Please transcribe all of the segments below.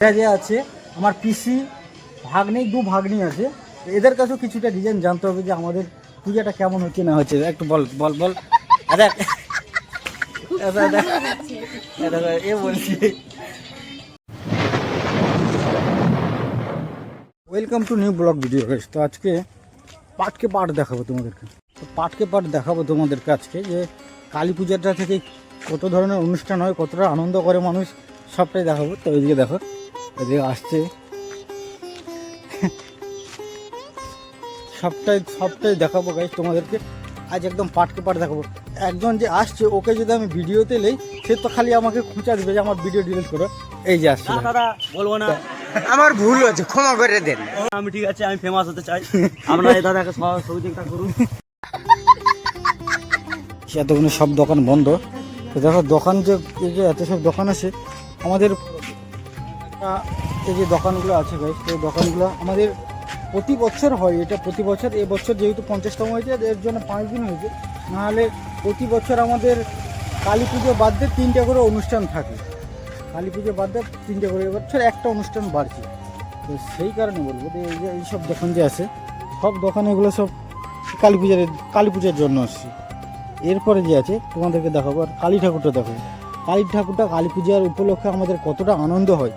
যে আছে, আমার পিসি, ভাগ্নি, দু ভাগ্নি আছে। এদের কাছেও কিছুটা ডিজাইন জানতে হবে যে আমাদের পূজাটা কেমন হচ্ছে না হচ্ছে। একটু বল বল বল। এ বলছি। Welcome to new blog video guys তো আজকে পাটকে পাট দেখাবো তোমাদেরকে। তো পাটকে পাট দেখাবো তোমাদেরকে আজকে যে কালী পূজাটা থেকে কত ধরনের অনুষ্ঠান হয়, কতটা আনন্দ করে মানুষ, সবটাই দেখাবো। তো এদিকে দেখো। এদিকে আসছে। সবটাই সবটাই দেখাবো গাইস তোমাদেরকে। আজ একদম পাটকে পাট দেখাবো। একজন যে আসছে ওকে যদি আমি ভিডিওতে নেই সে তো খালি আমাকে খুঁচা দেবে যে আমার ভিডিও ডিলিট করো। এই যে আসছে। দাদা বলব না। আমার ভুল হয়েছে ক্ষমা করে দেন। আমি ঠিক আছে আমি ফেমাস হতে চাই। আপনারা এই দাদাকে সহ- সহযোগিতা করুন। এতগুলো সব দোকান বন্ধ। তো দেখো দোকান যে এই যে এত সব দোকান আছে আমাদের এই যে দোকানগুলো আছে গাইস এই দোকানগুলো আমাদের প্রতি বছর হয়, এটা প্রতি বছর এবছর যেহেতু পঞ্চাশতম হয়েছে, এর জন্য পাঁচ দিন হয়েছে। নাহলে প্রতি বছর আমাদের কালী পুজো বাদ দিয়ে তিনটে করে অনুষ্ঠান থাকে। কালী পুজো বাদ দিয়ে তিনটে করে এবছর একটা অনুষ্ঠান বাড়ছে। তো সেই কারণে বলব যে এই যে এইসব দোকান যে আছে, সব দোকানে এগুলো সব কালী পূজার কালী পূজার জন্য আসছে। এরপরে যে আছে, তোমাদেরকে দেখাবো, আর কালী ঠাকুরটা দেখো। কালী ঠাকুরটা কালী পূজার উপলক্ষে আমাদের কতটা আনন্দ হয়।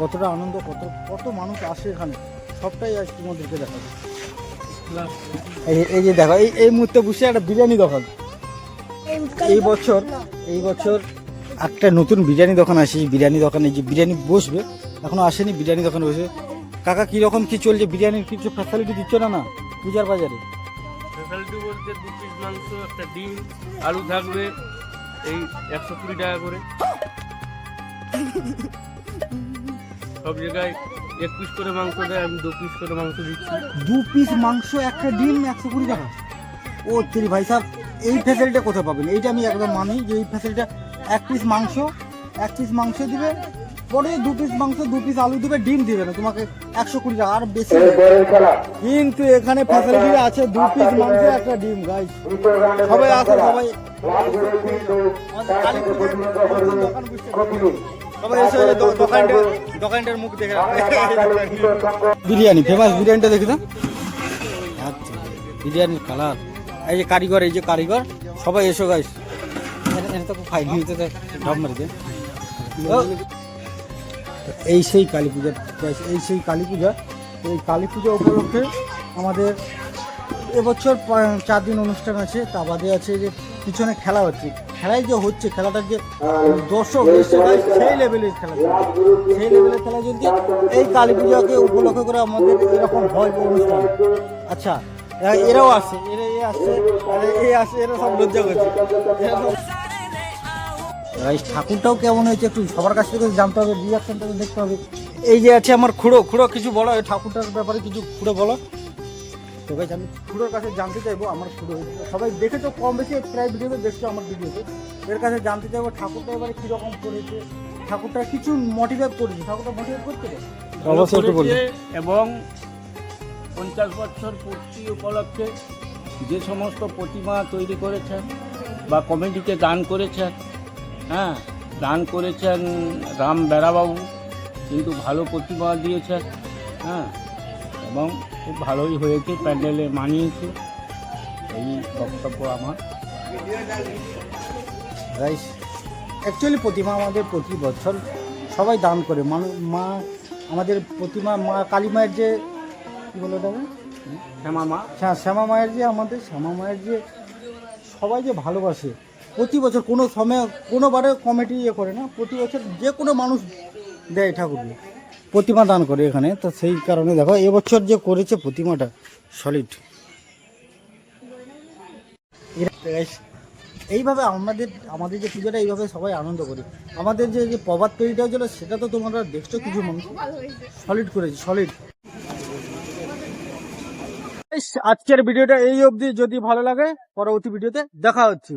কতটা আনন্দ কত কত মানুষ আসে এখানে সবটাই আজ তোমাদেরকে দেখাবো। এই যে- এই যে দেখো এই এই মুহূর্তে বসে একটা বিরিয়ানি দোকান। এই বছর এই বছর একটা নতুন বিরিয়ানি দোকান আসে এই বিরিয়ানি দোকানে যে বিরিয়ানি বসবে এখনও আসেনি বিরিয়ানি দোকানে বসে। কাকা কীরকম কি চলছে বিরিয়ানির? কিছু ফ্যাসিলিটি দিচ্ছ না না? পূজার বাজারে? ফ্যাসিলিটি বলতে দু পিস মাংস একটা ডিম আলু থাকবে এই একশো কুড়ি টাকা করে। সব জায়গায় এক পিস করে মাংস দেয় আমি দু পিস করে মাংস দিচ্ছি। দু পিস মাংস একটা ডিম একশো কুড়ি টাকা। ও তিরি ভাই সাহেব এই ফ্যাসিলিটা কোথায় পাবেন? এইটা আমি একদম মানি যে এই ফ্যাসিলিটা এক পিস মাংস এক পিস মাংস দিবে পরে দু পিস মাংস দু পিস আলু দিবে ডিম দিবে না তোমাকে একশো কুড়ি টাকা। আর বেশি। কিন্তু এখানে ফ্যাসিলিটি আছে দু পিস মাংস একটা ডিম গাই সবাই আসো সবাই। দোকান বসছে। মুখ দেখে বিরিয়ানি, ফেমাস বিরিয়ানিটা দেখি তো আচ্ছা বিরিয়ানির কালার। এই যে কারিগর, এই যে কারিগর, সবাই এসো গাইস এটা। তো এই সেই কালী পূজা এই সেই কালী পূজা। এই কালী পূজা উপলক্ষে আমাদের এবছর চার দিন অনুষ্ঠান আছে। তা বাদে আছে যে পিছনে খেলা হচ্ছে খেলায় যে হচ্ছে খেলাটার যে দর্শক guys, সেই লেভেলের খেলা। সেই লেভেলের খেলা চলছে এই কালী পূজাকে উপলক্ষ করে আমাদের এরকম হয় অনুষ্ঠান আচ্ছা এরা- এরাও আসছে এরা এ আসছে এ আসছে এরা সব লজ্জা করছে। এই ঠাকুরটাও কেমন হয়েছে একটু সবার কাছ থেকে জানতে হবে রিয়াকশনটা দেখতে হবে। এই যে আছে আমার খুঁড়ো খুঁড়ো কিছু বলো এই ঠাকুরটার ব্যাপারে কিছু খুঁড়ো বলো। তো গাইজ আমি খুঁড়োর কাছে জানতে চাইব আমার খুঁড়ো সবাই দেখেছ কম বেশি প্রায় ভিডিওতে দেখছ আমার ভিডিওতে। এর কাছে জানতে চাইব ঠাকুরটা এবারে কীরকম করেছে? ঠাকুরটা কিছু মোটিভেট করেছে? ঠাকুরটা মোটিভেট করতে এবং পঞ্চাশ বছর পূর্তি উপলক্ষে যে সমস্ত প্রতিমা তৈরি করেছেন বা কমিটিকে দান করেছেন হ্যাঁ দান করেছেন রাম বেড়াবাবু কিন্তু ভালো প্রতিমা দিয়েছেন হ্যাঁ এবং খুব ভালোই হয়েছে প্যান্ডেলে মানিয়েছে। এই বক্তব্য আমার। রাইস অ্যাকচুয়ালি প্রতিমা আমাদের প্রতি বছর সবাই দান করে। মানুষ মা আমাদের প্রতিমা মা কালী মায়ের যে কী বলে শ্যামা মা। হ্যাঁ শ্যামা মায়ের যে আমাদের শ্যামা মায়ের যে সবাই যে ভালোবাসে প্রতি বছর কোনো সময় কোনোবারে কমিটি ইয়ে করে না প্রতি বছর যে কোনো মানুষ দেয় ঠাকুরকে। প্রতিমা দান করে এখানে। তো সেই কারণে দেখো এবছর যে করেছে প্রতিমাটা সলিড এইভাবে আমাদের আমাদের যে পুজোটা এইভাবে সবাই আনন্দ করি। আমাদের যে যে প্রবাদ তৈরিটা হয়েছিল সেটা তো তোমরা দেখছ কিছু মানুষ? সলিড করেছি সলিড আজকের ভিডিওটা এই অবধি। যদি ভালো লাগে পরবর্তী ভিডিওতে দেখা হচ্ছে।